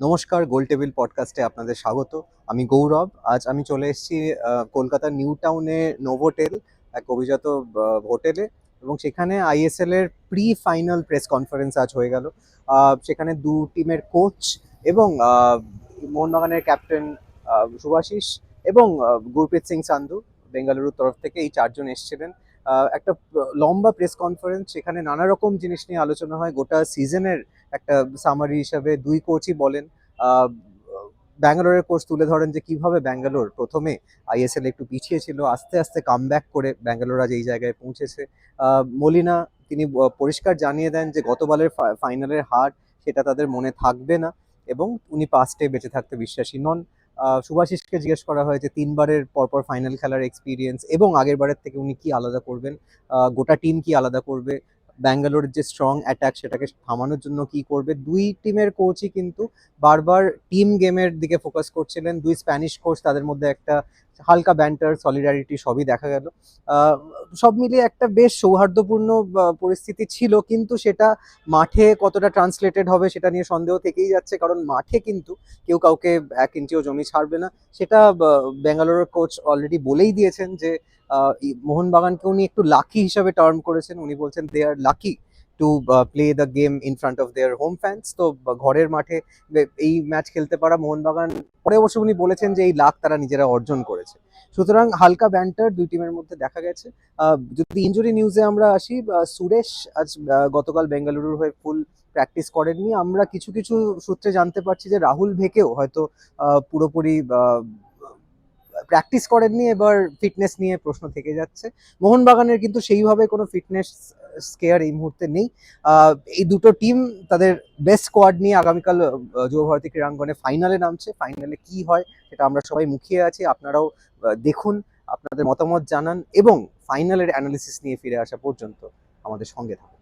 নমস্কার, গোল টেবিল পডকাস্টে আপনাদের স্বাগত। আমি গৌরব, আজ আমি চলে এসেছি কলকাতার নিউ টাউনে নোভোটেল এক অভিজাত হোটেলে এবং সেখানে আইএসএল এর প্রি ফাইনাল প্রেস কনফারেন্স আজ হয়ে গেল। সেখানে দু টিমের কোচ এবং মোহনবাগানের ক্যাপ্টেন শুভাশিস এবং গুরপ্রীত সিং সান্ধু, বেঙ্গালুরুর তরফ থেকে এই চারজন এসেছিলেন। একটা লম্বা প্রেস কনফারেন্স সেখানে নানা রকম জিনিস নিয়ে আলোচনা হয়। গোটা সিজনের একটা সামারি হিসাবে দুই কোচই বলেন ব্যাঙ্গালোরের কোচ তুলে ধরেন যে কীভাবে ব্যাঙ্গালোর প্রথমে আইএসএল একটু পিছিয়ে ছিল, আস্তে আস্তে কামব্যাক করে ব্যাঙ্গালোর আজ এই জায়গায় পৌঁছেছে। মলিনা, তিনি পরিষ্কার জানিয়ে দেন যে গতবারের ফাইনালের হার সেটা তাদের মনে থাকবে না এবং উনি পাস্টে বেঁচে থাকতে বিশ্বাসী নন। আহ, শুভাশিসকে জিজ্ঞেস করা হয়েছে তিনবারের পরপর ফাইনাল খেলার এক্সপিরিয়েন্স এবং আগের বারের থেকে উনি কি আলাদা করবেন? গোটা টিম কি আলাদা করবে? ব্যাঙ্গালোরের যে স্ট্রং অ্যাটাক সেটাকে থামানোর জন্য কি করবে? দুই টিমের কোচই কিন্তু বারবার টিম গেমের দিকে ফোকাস করছিলেন। দুই স্প্যানিশ কোচ তাদের মধ্যে একটা হালকা ব্যান্টার সলিডারিটি সবই দেখা গেল। সব মিলিয়ে একটা বেশ সৌহার্দ্যপূর্ণ পরিস্থিতি ছিল, কিন্তু সেটা মাঠে কতটা ট্রান্সলেটেড হবে সেটা নিয়ে সন্দেহ থেকেই যাচ্ছে, কারণ মাঠে কিন্তু কেউ কাউকে এক ইঞ্চিও জমি ছাড়বে না। সেটা ব্যাঙ্গালোরের কোচ অলরেডি বলেই দিয়েছেন যে মোহনবাগানকে উনি একটু লাকি হিসাবে টার্ম করেছেন। উনি বলছেন they are lucky to play the game in front of their home fans তো ঘরের মাঠে এই ম্যাচ খেলতে পারা মোহনবাগান, পরে অবশ্য উনি বলেছেন যে এই লাখ তারা নিজেরা অর্জন করেছে। সুতরাং হালকা ব্যান্টার দুই টিমের মধ্যে দেখা গেছে। যদি ইঞ্জুরি নিউজে আমরা আসি সুরেশ আজ গতকাল বেঙ্গালুরুর হয়ে ফুল প্র্যাকটিস করেননি। আমরা কিছু কিছু সূত্রে জানতে পারছি যে রাহুল ভেকেও হয়তো পুরোপুরি প্র্যাকটিস করেননি। এবার ফিটনেস নিয়ে প্রশ্ন থেকে যাচ্ছে। মোহনবাগানের কিন্তু সেইভাবে কোনো ফিটনেস স্কেয়ার এই মুহূর্তে নেই। এই দুটো টিম তাদের বেস্ট স্কোয়াড নিয়ে আগামীকাল যুবভারতী যুব ভারতী ক্রীড়াঙ্গনে ফাইনালে নামছে। ফাইনালে কি হয় সেটা আমরা সবাই মুখিয়ে আছি। আপনারাও দেখুন, আপনাদের মতামত জানান এবং ফাইনালের অ্যানালিসিস নিয়ে ফিরে আসা পর্যন্ত আমাদের সঙ্গে থাকুন।